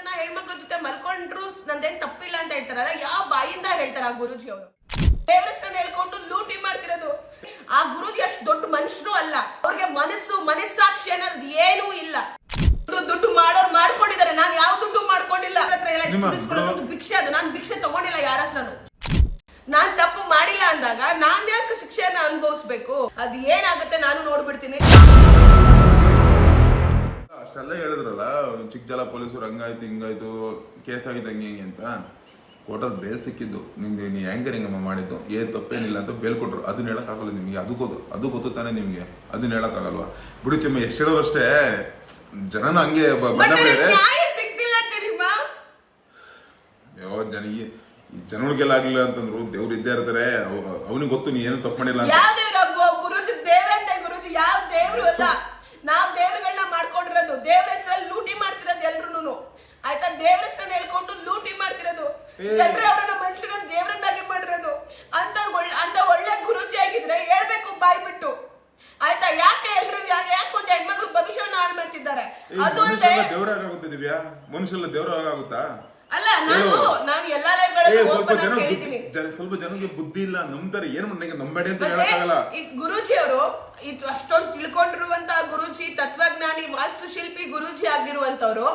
ಜನ ಹೆಣ್ಮಕ್ಳ ಜೊತೆ ಮಲ್ಕೊಂಡ್ರು ನಂದೇನ್ ತಪ್ಪಿಲ್ಲ ಅಂತ ಹೇಳ್ತಾರಲ್ಲ ಯಾವ ಬಾಯಿಂದ ಹೇಳ್ತಾರ ಆ ಗುರುಜಿ ಅವರು? ದೇವರ ಹೆಸರನ್ನ ಹೇಳ್ಕೊಂಡು ಲೂಟಿ ಮಾಡ್ತಿರೋದು. ಆ ಗುರುಜಿ ಅಷ್ಟು ದೊಡ್ಡ ಮನುಷ್ಯರು ಅಲ್ಲ. ಅವ್ರಿಗೆ ಮನಸ್ಸು ಮನಸ್ಸಾಕ್ಷಿ ಅನ್ನೋದು ಏನೂ ಇಲ್ಲ. ದುಡ್ಡು ಮಾಡೋರ್ ಮಾಡ್ಕೊಂಡಿದ್ದಾರೆ ನಾನು ಯಾವ ದುಡ್ಡು ಮಾಡ್ಕೊಂಡಿಲ್ಲ. ಹತ್ರ ಭಿಕ್ಷೆ ಅದು. ನಾನು ಭಿಕ್ಷೆ ತಗೊಂಡಿಲ್ಲ ಯಾರ ಹತ್ರನು. ನಾನ್ ತಪ್ಪು ಮಾಡಿಲ್ಲ ಅಂದಾಗ ನಾನ್ ಯಾಕೆ ಶಿಕ್ಷೆಯನ್ನ ಅನುಭವಿಸ್ಬೇಕು? ಅದ್ ಏನಾಗುತ್ತೆ ನಾನು ನೋಡ್ಬಿಡ್ತೀನಿ. ಅಷ್ಟೆಲ್ಲ ಹೇಳಿದ್ರಲ್ಲ ಚಿಕ್ಕ ಜಲ ಪೊಲೀಸರು ಹಂಗಾಯ್ತು ಹಿಂಗಾಯ್ತು ಕೇಸ್ ಆಗಿತ್ತು ಹಂಗೆ ಹಿಂಗೆ ಅಂತ. ಕೋರ್ಟಲ್ಲಿ ಬೇಲ್ ಸಿಕ್ಕಿದ್ದು ನಿಮ್ಗೆ ನೀವು ಹಿಂಗಮ್ಮ ಮಾಡಿದ್ದು ಏನು ತಪ್ಪೇನಿಲ್ಲ ಅಂತ ಬೇಲ್ ಕೊಟ್ಟರು ಅದನ್ನ ಹೇಳೋಕ್ಕಾಗಲ್ಲ ನಿಮಗೆ ಅದು ಗೊತ್ತು ಅದು ಗೊತ್ತು ತಾನೇ ನಿಮಗೆ. ಅದನ್ನ ಹೇಳಕ್ಕಾಗಲ್ವಾ? ಬಿಡಿ ಚೆಮ್ಮ ಎಷ್ಟು ಹೇಳೋರಷ್ಟೇ ಜನನ ಹಂಗೆ ಯಾವ ಜನ ಈ ಜನಗಳಿಗೆಲ್ಲ ಆಗ್ಲಿಲ್ಲ ಅಂತಂದ್ರು ದೇವ್ರು ಇದ್ದೇ ಇರ್ತಾರೆ. ಅವನಿಗೆ ಗೊತ್ತು ನೀ ಏನು ತಪ್ಪು ಮಾಡಿಲ್ಲ ಅಂತ. ಯಾವ ದೇವ್ರ ಹೆಸರಲ್ಲಿ ಲೂಟಿ ಮಾಡ್ತಿರೋದು ಎಲ್ರು ಆಯ್ತಾ? ದೇವ್ರ ಹೆಸರನ್ನ ಹೇಳ್ಕೊಂಡು ಲೂಟಿ ಮಾಡ್ತಿರೋದು. ಜನರು ಅವ್ರನ್ನ ಮನುಷ್ಯರ ದೇವರನ್ನಾಗಿ ಮಾಡಿರೋದು. ಅಂತ ಒಳ್ಳೆ ಅಂತ ಒಳ್ಳೆ ಗುರುಜಿ ಆಗಿದ್ರೆ ಹೇಳ್ಬೇಕು ಬಾಯ್ ಬಿಟ್ಟು. ಆಯ್ತಾ? ಯಾಕೆ ಎಲ್ರು ಯಾಕೆ ಯಾಕೆ ಒಂದು ಹೆಣ್ಮಕ್ಳು ಭವಿಷ್ಯವನ್ನ ಹಾಳು ಮಾಡ್ತಿದ್ದಾರೆ? ಅದು ಅಲ್ಲದೆ ಮನುಷ್ಯರೆಲ್ಲ ದೇವ್ರಾಗುತ್ತೆ ದಿವ್ಯಾ? ಮನುಷ್ಯರೆಲ್ಲ ದೇವ್ರಾಗುತ್ತಾ ಸ್ವಲ್ಪ ಜನ ಸ್ವಲ್ಪ ಜನಕ್ಕೆ ಬುದ್ಧಿ ಇಲ್ಲ ನಂಬ್ತಾರೆ ಏನ್ ನನಗೆ ನಂಬೇಡಿ ಅಂತ ಹೇಳಕ್ಕಾಗಲ್ಲ. ಈ ಗುರುಜಿ ಅವರು ಇದು ಅಷ್ಟೊಂದು ತಿಳ್ಕೊಂಡಿರುವಂತ ಗುರುಜಿ ತತ್ವಜ್ಞಾನಿ ವಾಸ್ತುಶಿಲ್ಪಿ ಗುರುಜಿ ಆಗಿರುವಂತವ್ರು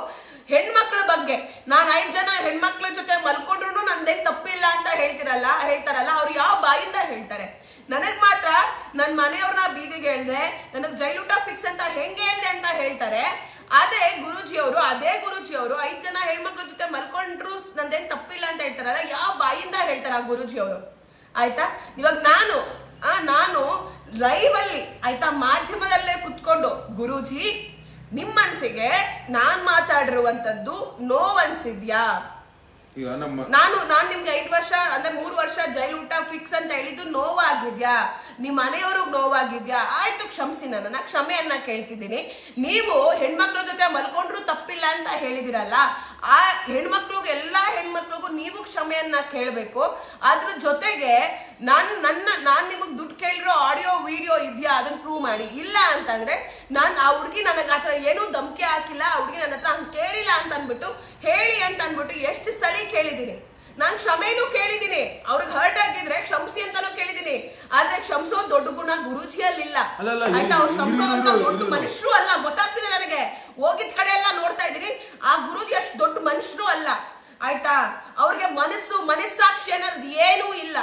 ಹೆಣ್ಮಕ್ಳ ಬಗ್ಗೆ. ನಾನ್ ಐದ್ ಜನ ಹೆಣ್ಮಕ್ಳ ಜೊತೆ ಮಲ್ಕೊಂಡ್ರು ನಂದೇನ್ ತಪ್ಪಿಲ್ಲ ಅಂತ ಹೇಳ್ತಿರಲ್ಲ ಹೇಳ್ತಾರಲ್ಲ ಅವ್ರು ಯಾವ ಬಾಯಿಂದ ಹೇಳ್ತಾರೆ? ನನಗ್ ಮಾತ್ರ ನನ್ ಮನೆಯವ್ರನ್ನ ಬೀದಿಗೆ ಹೇಳ್ದೆ ನನಗ್ ಜೈಲೂಟ ಫಿಕ್ಸ್ ಅಂತ ಹೆಂಗ್ ಹೇಳ್ದೆ ಅಂತ ಹೇಳ್ತಾರೆ ಅದೇ ಗುರೂಜಿ ಅವರು ಅದೇ ಗುರುಜಿ ಅವರು ಐದ್ ಜನ ಹೆಣ್ಮಕ್ಳ ಜೊತೆ ಮಲ್ಕೊಂಡ್ರು ನಂದೇನ್ ತಪ್ಪಿಲ್ಲ ಅಂತ ಹೇಳ್ತಾರಲ್ಲ ಯಾವ ಬಾಯಿಂದ ಹೇಳ್ತಾರ ಗುರುಜಿಯವರು? ಗುರೂಜಿ ಅವರು ಆಯ್ತಾ? ಇವಾಗ ನಾನು ಆ ನಾನು ಲೈವ್ ಅಲ್ಲಿ ಆಯ್ತಾ ಮಾಧ್ಯಮದಲ್ಲೇ ಕುತ್ಕೊಂಡು ಗುರುಜಿ ನಿಮ್ ಮನ್ಸಿಗೆ ನಾನ್ ಮಾತಾಡಿರುವಂತದ್ದು ನೋವ್ ಅನ್ಸಿದ್ಯಾ ಈಗ ನಮ್ಮ ನಾನು ನಾನ್ ನಿಮ್ಗೆ ಐದ್ ವರ್ಷ ಅಂದ್ರೆ ಮೂರು ವರ್ಷ ಜೈಲು ಊಟ ಫಿಕ್ಸ್ ಅಂತ ಹೇಳಿದ್ದು ನೋವಾಗಿದ್ಯಾ? ನಿಮ್ಮ ಮನೆಯವ್ರಿಗೆ ನೋವಾಗಿದ್ಯಾ? ಆಯ್ತು, ಕ್ಷಮಿಸಿ ನನ್ನ ಕ್ಷಮೆಯನ್ನ ಕೇಳ್ತಿದ್ದೀನಿ. ನೀವು ಹೆಣ್ಮಕ್ಳ ಜೊತೆ ಮಲ್ಕೊಂಡ್ರು ತಪ್ಪಿಲ್ಲ ಅಂತ ಹೇಳಿದಿರಲ್ಲ, ಆ ಹೆಣ್ಮಕ್ಳಿಗೆ, ಎಲ್ಲಾ ಹೆಣ್ಮಕ್ಳಿಗೂ ನೀವು ಕ್ಷಮೆಯನ್ನ ಕೇಳ್ಬೇಕು. ಅದ್ರ ಜೊತೆಗೆ ನಾನು, ನನ್ನ, ನಾನ್ ನಿಮಗೆ ದುಡ್ಡು ಕೇಳಿರೋ ಆಡಿಯೋ, ವಿಡಿಯೋ ಇದೆಯಾ? ಅದನ್ನ ಪ್ರೂವ್ ಮಾಡಿ. ಇಲ್ಲ ಅಂತಂದ್ರೆ, ನಾನ್ ಆ ಹುಡುಗಿ ನನಗೆ ಆತರ ಏನೂ ಧಮಕಿ ಹಾಕಿಲ್ಲ, ಆ ಹುಡುಗಿ ನನ್ನ ಹತ್ರ ಹಂಗ್ ಕೇಳಿಲ್ಲ ಅಂತ ಅಂದ್ಬಿಟ್ಟು ಹೇಳಿ ಅಂತ ಅಂದ್ಬಿಟ್ಟು ಎಷ್ಟು ಸಲ ಕೇಳಿದೀನಿ ನಾನ್ ಕ್ಷಮೆನೂ ಕೇಳಿದೀನಿ ಅವ್ರಿಗೆ ಹರ್ಟ್ ಆಗಿದ್ರೆ ಕ್ಷಮಿಸಿ ಅಂತಾನು ಕೇಳಿದೀನಿ ಆದ್ರೆ ಕ್ಷಮಿಸೋ ದೊಡ್ಡ ಗುಣ ಗುರುಜಿಯಲ್ಲಿಲ್ಲ. ಆಯ್ತಾ ಅವ್ರು ದೊಡ್ಡ ಮನುಷ್ಯರು ಅಲ್ಲ ಗೊತ್ತಾಗ್ತಿದೆ ನನಗೆ. ಹೋಗಿದ್ ಕಡೆ ಎಲ್ಲ ನೋಡ್ತಾ ಇದೀನಿ ಆ ಗುರುಜಿ ಅಷ್ಟು ದೊಡ್ಡ ಮನುಷ್ಯರು ಅಲ್ಲ. ಆಯ್ತಾ? ಅವ್ರಿಗೆ ಮನಸ್ಸು ಮನಸ್ಸಾಕ್ಷಿ ಅನ್ನೋದು ಏನೂ ಇಲ್ಲ.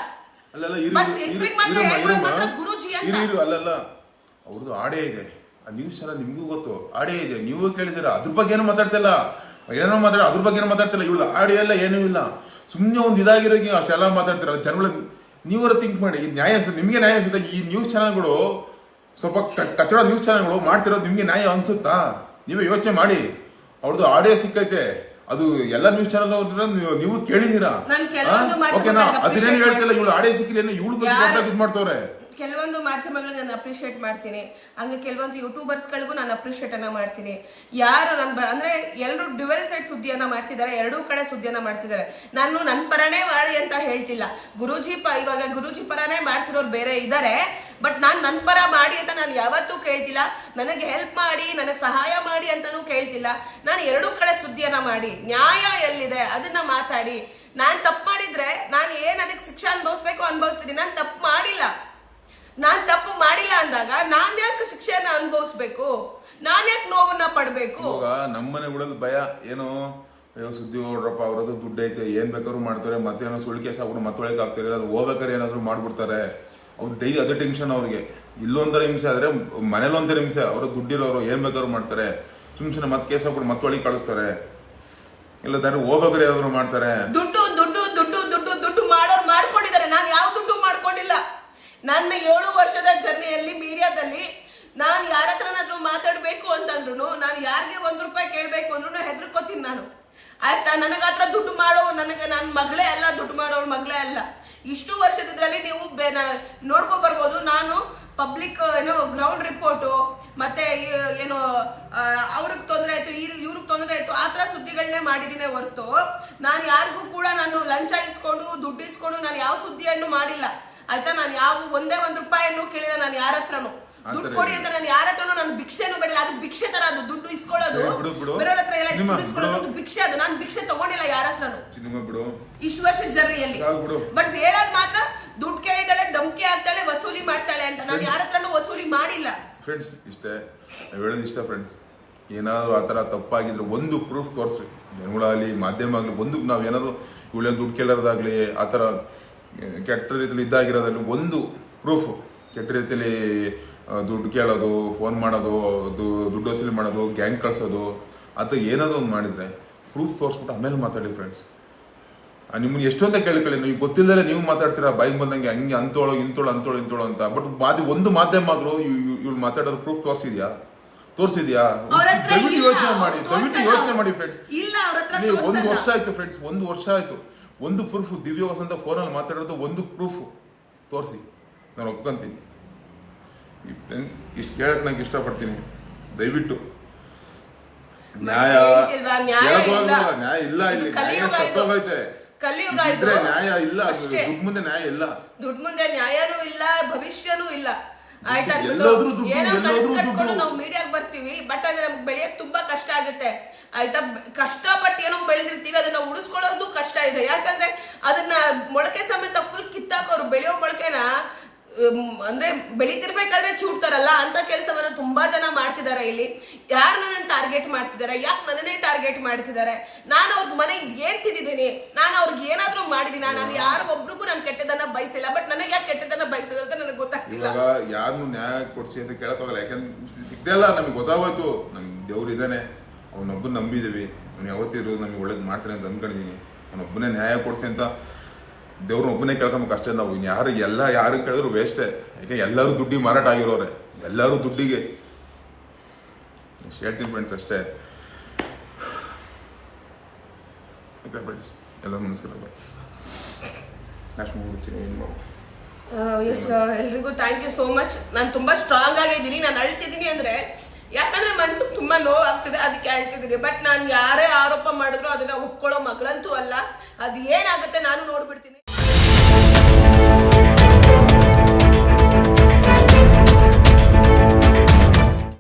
ಅಲ್ಲಲ್ಲ ಅವ್ರದ್ದು ಆಡೇ ಇದೆ. ಆ ನ್ಯೂಸ್ ಎಲ್ಲ ನಿಮ್ಗೂ ಗೊತ್ತು. ಆಡೇ ಇದೆ. ನೀವು ಕೇಳಿದಿರ ಅದ್ರ ಬಗ್ಗೆ ಏನು ಮಾತಾಡ್ತಿಲ್ಲ? ಏನೋ ಮಾತಾಡ ಅದ್ರ ಬಗ್ಗೆ ಮಾತಾಡ್ತಿಲ್ಲ ಇವಳು ಆಡಿಯೋ ಎಲ್ಲ ಏನೂ ಇಲ್ಲ. ಸುಮ್ಮನೆ ಒಂದು ಇದಾಗಿರೋಗಿ ಅಷ್ಟೆಲ್ಲ ಮಾತಾಡ್ತಿರೋ ಜನಗಳ ನೀವರ ಥಿಂಕ್ ಮಾಡಿ. ಈ ನ್ಯಾಯ ಅನ್ಸುತ್ತೆ ನಿಮಗೆ ನ್ಯಾಯ ಅನ್ಸುತ್ತೆ. ಈ ನ್ಯೂಸ್ ಚಾನಲ್ಗಳು ಸ್ವಲ್ಪ ಕಚ್ಚಡ ನ್ಯೂಸ್ ಚಾನಲ್ಗಳು ಮಾಡ್ತಿರೋದು ನಿಮಗೆ ನ್ಯಾಯ ಅನ್ಸುತ್ತಾ? ನೀವೇ ಯೋಚನೆ ಮಾಡಿ. ಅವ್ರದ್ದು ಆಡಿಯೋ ಸಿಕ್ಕೈತೆ. ಅದು ಎಲ್ಲ ನ್ಯೂಸ್ ಚಾನಲ್ ನೀವು ಕೇಳಿದೀರಾ? ಓಕೆನಾ ಅದನ್ನೇನು ಹೇಳ್ತಿಲ್ಲ ಇವಳು ಆಡಿಯೋ ಸಿಕ್ಕಿಲ್ಲ ಏನು ಇವಳು ಬಗ್ಗೆ ಇದು ಮಾಡ್ತವ್ರೆ. ಕೆಲವೊಂದು ಮಾಧ್ಯಮಗಳನ್ನ ನಾನು ಅಪ್ರಿಷಿಯೇಟ್ ಮಾಡ್ತೀನಿ. ಹಂಗೆ ಕೆಲವೊಂದು ಯೂಟ್ಯೂಬರ್ಸ್ ಗಳಿಗೂ ನಾನು ಅಪ್ರಿಶಿಯೇಟ್ ಅನ್ನ ಮಾಡ್ತೀನಿ. ಯಾರು ನನ್ನ ಅಂದ್ರೆ ಎಲ್ಲರೂ ಡ್ಯುವೆಲ್ ಸೈಡ್ ಸುದ್ದಿಯನ್ನ ಮಾಡ್ತಿದ್ದಾರೆ, ಎರಡೂ ಕಡೆ ಸುದ್ದಿಯನ್ನ ಮಾಡ್ತಿದ್ದಾರೆ. ನಾನು ನನ್ನ ಪರನೇ ಮಾಡಿ ಅಂತ ಹೇಳ್ತಿಲ್ಲ. ಗುರುಜಿ ಪ, ಇವಾಗ ಗುರುಜಿ ಪರನೇ ಮಾಡ್ತಿರೋರು ಬೇರೆ ಇದ್ದಾರೆ ಬಟ್ ನಾನ್ ನನ್ನ ಪರ ಮಾಡಿ ಅಂತ ನಾನು ಯಾವತ್ತೂ ಕೇಳ್ತಿಲ್ಲ. ನನಗೆ ಹೆಲ್ಪ್ ಮಾಡಿ, ನನಗೆ ಸಹಾಯ ಮಾಡಿ ಅಂತಾನೂ ಕೇಳ್ತಿಲ್ಲ. ನಾನು ಎರಡೂ ಕಡೆ ಸುದ್ದಿಯನ್ನ ಮಾಡಿ. ನ್ಯಾಯ ಎಲ್ಲಿದೆ? ಅದನ್ನ ಮಾತಾಡಿ. ನಾನ್ ತಪ್ಪು ಮಾಡಿದ್ರೆ ನಾನು ಏನ್ ಅದಕ್ಕೆ ಶಿಕ್ಷೆ ಅನುಭವಿಸ್ಬೇಕು ಅನುಭವಿಸ್ತೀನಿ. ನಾನು ತಪ್ಪು ಮಾಡಿಲ್ಲ. ನಾನ್ ತಪ್ಪು ಮಾಡಿಲ್ಲ ಅಂದಾಗ ನಾನ್ ಯಾಕೆ ಶಿಕ್ಷೆಯನ್ನ ಅನುಭವಿಸ್ಬೇಕು? ನಾನ್ ಯಾಕೆ ನೋವನ್ನ ಪಡ್ಬೇಕು. ಇವಾಗ ನಮ್ಮನೆಗಳಲ್ಲಿ ಭಯ ಏನು ಅಯ್ಯೋ ಸುದ್ದಿ ಹೊಡ್ರಪ್ಪ ಅವ್ರದ್ದು ದುಡ್ಡು ಐತೆ ಏನ್ ಬೇಕಾದ್ರು ಮಾಡ್ತಾರೆ ಮತ್ತೇನೋ ಸುಳ್ಳು ಕೇಸ್ ಹಾಕ್ಬಿಟ್ಟು ಮತ್ತೊಳಗೆ ಆಗ್ತಾರೆ ಅದು ಹೋಗ್ಬೇಕಾದ್ರೆ ಏನಾದ್ರು ಮಾಡ್ಬಿಡ್ತಾರೆ. ಅವ್ರು ಡೈಲಿ ಅದೇ ಟೆನ್ಷನ್ ಅವ್ರಿಗೆ. ಇಲ್ಲೊಂಥರ ಹಿಂಸೆ ಆದ್ರೆ ಮನೇಲಿ ಒಂಥರ ಹಿಂಸೆ ಅವರು ದುಡ್ಡಿರೋರು ಏನ್ ಬೇಕಾದ್ರು ಮಾಡ್ತಾರೆ. ಸುಮ್ ಸುಮ್ಮನೆ ಮತ್ತೆ ಕೇಸ್ ಹಾಕ್ಬಿಟ್ಟು ಮತ್ತೊಳಗೆ ಕಳಿಸ್ತಾರೆ. ಇಲ್ಲ ದಾರಿ ಹೋಗ್ಬೇಕಾದ್ರೆ ಏನಾದ್ರು ಮಾಡ್ತಾರೆ. ದುಡ್ಡು ದುಡ್ಡು ದುಡ್ಡು ದುಡ್ಡು ದುಡ್ಡು ಮಾಡೋರು ಮಾಡ್ಕೊಂಡಿದ್ದಾರೆ. ನಾನು ಯಾವ ದುಡ್ಡು ಮಾಡ್ಕೊಂಡಿಲ್ಲ. ನನ್ನ ಏಳು ವರ್ಷದ ಜರ್ನಿಯಲ್ಲಿ ಮೀಡಿಯಾದಲ್ಲಿ ನಾನು ಮಾತಾಡ್ಬೇಕು ಅಂತಂದ್ರು ನಾನು ಯಾರಿಗೆ ಒಂದ್ ರೂಪಾಯಿ ಕೇಳಬೇಕು ಅಂದ್ರು ಹೆದರ್ಕೋತೀನಿ ನಾನು. ಆಯ್ತಾ? ನನಗ ಹತ್ರ ದುಡ್ಡು ಮಾಡೋ ನನಗೆ ನನ್ನ ಮಗಳೇ ಅಲ್ಲ, ದುಡ್ಡು ಮಾಡೋಳು ಮಗಳೇ ಅಲ್ಲ. ಇಷ್ಟು ವರ್ಷದಿದ್ರಲ್ಲಿ ನೀವು ನೋಡ್ಕೊ ಬರ್ಬೋದು. ನಾನು ಪಬ್ಲಿಕ್, ಏನು, ಗ್ರೌಂಡ್ ರಿಪೋರ್ಟು, ಮತ್ತೆ ಏನು ಅವ್ರಿಗೆ ತೊಂದರೆ ಆಯ್ತು ಇವ್ರಿಗೆ ತೊಂದರೆ ಆಯ್ತು, ಆ ಥರ ಸುದ್ದಿಗಳನ್ನೇ ಮಾಡಿದ್ದೀನಿ ಹೊರತು. ನಾನು ಯಾರಿಗೂ ಕೂಡ ನಾನು ಲಂಚ ಇಸ್ಕೊಂಡು, ದುಡ್ಡು ಇಸ್ಕೊಂಡು ನಾನು ಯಾವ ಸುದ್ದಿಯನ್ನು ಮಾಡಿಲ್ಲ. ಆಯ್ತಾ? ನಾನು ಯಾವ, ಒಂದೇ ಒಂದು ಕೇಳಿಲ್ಲ ನಾನು ಯಾರ ಹತ್ರನು? ದುಡ್ಡು ಕೊಡಿ ಅಂತ ನಾನು ಯಾರ ಹತ್ರನೂ ನಾನು ಭಿಕ್ಷೆನೂ ಬೇಡಿಲ್ಲ ಅದು ಭಿಕ್ಷೆ ತರ ಅದು ದುಡ್ಡು ಇಸ್ಕೊಳ್ಳೋದು. ಬಿಡು, ಬಿಡು. ಬೇರೆಯವ್ರ ಹತ್ರ ಎಲ್ಲ ದುಡ್ಡು ಇಸ್ಕೊಳ್ಳೋದು ಬಿಡು. ಭಿಕ್ಷೆ ಅದು. ನಾನು ಭಿಕ್ಷೆ ತಗೊಂಡಿಲ್ಲ ಯಾರ ಹತ್ರನು. ಬಿಡು. ಇಷ್ಟು ವರ್ಷ ಜರ್ನಿಯಲ್ಲಿ. ಬಟ್ ಹೇಳೋದ್ ಮಾತ್ರ ದುಡ್ಡು ಕೇಳಿದಾಳೆ ಧಮ್ಕಿ ಆಗ್ತಾಳೆ ವಸೂಲಿ ಮಾಡ್ತಾಳೆ ಅಂತ. ನಾನು ಯಾರ ಹತ್ರನೂ ವಸೂಲಿ ಮಾಡಿಲ್ಲ. ಫ್ರೆಂಡ್ಸ್ ಇಷ್ಟೇ. ಹೇಳೋದು ಇಷ್ಟ ಫ್ರೆಂಡ್ಸ್ ಏನಾದರೂ ಆ ಥರ ತಪ್ಪಾಗಿದ್ರೆ ಒಂದು ಪ್ರೂಫ್ ತೋರಿಸ್ರಿ. ಜನಗಳಾಗಲಿ ಮಾಧ್ಯಮ ಆಗಲಿ ಒಂದು ನಾವು ಏನಾದ್ರು ಇವಳೇನು ದುಡ್ಡು ಕೇಳೋದಾಗಲಿ ಆ ಥರ ಕೆಟ್ಟ ರೀತಿಯಲ್ಲಿ ಇದ್ದಾಗಿರೋದ್ರಲ್ಲಿ ಒಂದು ಪ್ರೂಫ್ ಕೆಟ್ಟ ರೀತಿಯಲ್ಲಿ ದುಡ್ಡು ಕೇಳೋದು ಫೋನ್ ಮಾಡೋದು ಅದು ದುಡ್ಡು ವಸೂಲಿ ಮಾಡೋದು ಗ್ಯಾಂಗ್ ಕಳಿಸೋದು ಅಥವಾ ಏನಾದರೂ ಒಂದು ಮಾಡಿದರೆ ಪ್ರೂಫ್ ತೋರಿಸ್ಬಿಟ್ಟು ಆಮೇಲೆ ಮಾತಾಡಿ ಫ್ರೆಂಡ್ಸ್ ನಿಮ್ಗೆ ಎಷ್ಟು ಅಂತ ಕೇಳಿಕೊಳ್ಳಿ ನೀವು ಗೊತ್ತಿಲ್ಲದೆ ನೀವು ಮಾತಾಡ್ತೀರಾ ಬಾಯಿಗೆ ಬಂದಂಗೆ ಹಂಗೆ ಅಂತೋಳು ಇಂತೋಳು ಅಂತೋಳು ಇಂತೋಳು ಅಂತ. ಬಟ್ ಮಾದಿ ಒಂದು ಮಾಧ್ಯಮ ಆದರೂ ಇವ್ಳು ಮಾತಾಡೋದು ಪ್ರೂಫ್ ತೋರಿಸಿದ್ಯಾ? ತೋರಿಸಿದ್ಯಾ? ದಯವಿಟ್ಟು ಯೋಚನೆ ಮಾಡಿ ದಯವಿಟ್ಟು ಯೋಚನೆ ಮಾಡಿ ಫ್ರೆಂಡ್ಸ್ ನೀವು ಒಂದು ವರ್ಷ ಆಯ್ತು ಫ್ರೆಂಡ್ಸ್ ಒಂದು ವರ್ಷ ಆಯ್ತು. ಒಂದು ಪ್ರೂಫ್ ದಿವ್ಯ ವಸಂತ ಫೋನಲ್ಲಿ ಮಾತಾಡೋದು ಒಂದು ಪ್ರೂಫ್ ತೋರಿಸಿ. ನಾನು ಒಪ್ಕೊಂತೀನಿ. ಈ ಫ್ರೆಂಡ್ ಇಷ್ಟು ಕೇಳಕ್ಕೆ ನಂಗೆ ಇಷ್ಟಪಡ್ತೀನಿ. ದಯವಿಟ್ಟು. ನ್ಯಾಯ? ನ್ಯಾಯ ಇಲ್ಲ. ಇಲ್ಲ ನ್ಯಾಯ ಸತ್ತೋಗೈತೆ ಕಲಿಯುಗ ಇದು. ಇದ್ರೆ ನ್ಯಾಯ ಇಲ್ಲ. ದುಡ್ಡು ಮುಂದೆ ನ್ಯಾಯ ಇಲ್ಲ. ದುಡ್ಡು ಮುಂದೆ ನ್ಯಾಯನೂ ಇಲ್ಲ ಭವಿಷ್ಯನೂ ಇಲ್ಲ. ಆಯ್ತಾ ಏನೋ ಕನಸು ಕಟ್ಕೊಂಡು ನಾವು ಮೀಡಿಯಾಗ್ ಬರ್ತೀವಿ ಬಟ್ ಅದ್ರ ನಮ್ಗೆ ಬೆಳೆಯಕ್ ತುಂಬಾ ಕಷ್ಟ ಆಗುತ್ತೆ. ಆಯ್ತಾ? ಕಷ್ಟಪಟ್ಟು ಏನೋ ಬೆಳೆದಿರ್ತೀವಿ ಅದನ್ನ ಉಳಿಸ್ಕೊಳ್ಳೋದು ಕಷ್ಟ ಇದೆ. ಯಾಕಂದ್ರೆ ಅದನ್ನ ಮೊಳಕೆ ಸಮೇತ ಫುಲ್ ಕಿತ್ತಾಕೋರು ಬೆಳೆಯೋ ಮೊಳಕೆನ ಅಂದ್ರೆ ಬೆಳಿತಿರ್ಬೇಕಾದ್ರೆ ಚೂಡ್ತಾರಲ್ಲ ಅಂತ ಕೆಲಸವನ್ನ ತುಂಬಾ ಜನ ಮಾಡ್ತಿದ್ದಾರೆ ಇಲ್ಲಿ. ಯಾರು ನನ್ನ ಟಾರ್ಗೆಟ್ ಮಾಡ್ತಿದ್ದಾರೆ ಯಾಕೆ ನನ್ನನ್ನೇ ಟಾರ್ಗೆಟ್ ಮಾಡ್ತಿದ್ದಾರೆ ನಾನು ಅವ್ರಿಗೆ ಮನೆಗೆ ಏನ್ ತಿಂದಿದ್ದೀನಿ? ನಾನು ಅವ್ರಿಗೆ ಏನಾದ್ರೂ ಮಾಡಿದೀನಿ? ನಾನು ಯಾರು ಒಬ್ರಿಗೂ ನಾನು ಕೆಟ್ಟದನ್ನ ಬಯಸಿಲ್ಲ. ಬಟ್ ನನಗೆ ಯಾಕೆ ಕೆಟ್ಟದನ್ನ ಬಯಸಿದ್ರು ಅಂತ ನನಗೆ ಗೊತ್ತಾಗ್ತಿಲ್ಲ. ಇವಾಗ ಯಾರನ್ನು ನ್ಯಾಯ ಕೊಡ್ಸಿ ಅಂತ ಕೇಳಕ್ಕಾಗಲ್ಲ. ಯಾಕಂದ್ರೆ ಸಿಗ್ದಲ್ಲ ನಮಗೆ ಗೊತ್ತಾಗೋಯ್ತು. ನಮ್ ದೇವ್ರು ಇದ್ದಾನೆ ಅವ್ನೊಬ್ಬ ನಂಬಿದೀವಿ. ಅವ್ನು ಯಾವತ್ತಿರೋದು ನಮಗೆ ಒಳ್ಳೇದು ಮಾಡ್ತಾನೆ ಅಂತ ಅನ್ಕೊಂಡಿದೀನಿ. ಅವನೊಬ್ಬನೇ ನ್ಯಾಯ ಕೊಡ್ಸಿ ಅಂತ ದೇವ್ರನ್ನ ಒಬ್ಬನೇ ಕೇಳ್ಕೊಬೇಕು ಅಷ್ಟೇ. ನಾವು ಇನ್ನು ಯಾರು ಎಲ್ಲ ಯಾರು ಕೇಳಿದ್ರು ವೇಸ್ಟೇ. ಯಾಕೆ ಎಲ್ಲರೂ ದುಡ್ಡಿಗೆ ಮಾರಾಟ ಆಗಿರೋರೆ. ಎಲ್ಲರೂ ದುಡ್ಡಿಗೆ. ಹೇಳ್ತೀನಿ ಫ್ರೆಂಡ್ಸ್ ಅಷ್ಟೇ. ಫ್ರೆಂಡ್ಸ್ ನಮಸ್ಕಾರ. ಎಸ್ ಎಲ್ರಿಗೂ ಥ್ಯಾಂಕ್ ಯು ಸೋ ಮಚ್ ನಾನು ತುಂಬಾ ಸ್ಟ್ರಾಂಗ್ ಆಗಿದ್ದೀನಿ. ನಾನು ಅಳ್ತಿದ್ದೀನಿ ಅಂದ್ರೆ, ಯಾಕಂದ್ರೆ ಮನ್ಸಿಗೆ ತುಂಬಾ ನೋವಾಗ್ತಿದೆ. ಅದಕ್ಕೆ ಅಳ್ತಿದ್ದೀನಿ. ಬಟ್ ನಾನು ಯಾರೇ ಆರೋಪ ಮಾಡಿದ್ರು ಅದನ್ನ ಒಪ್ಕೊಳ್ಳೋ ಮಗಳಂತೂ ಅಲ್ಲ. ಅದು ಏನಾಗುತ್ತೆ ನಾನು ನೋಡ್ಬಿಡ್ತೀನಿ.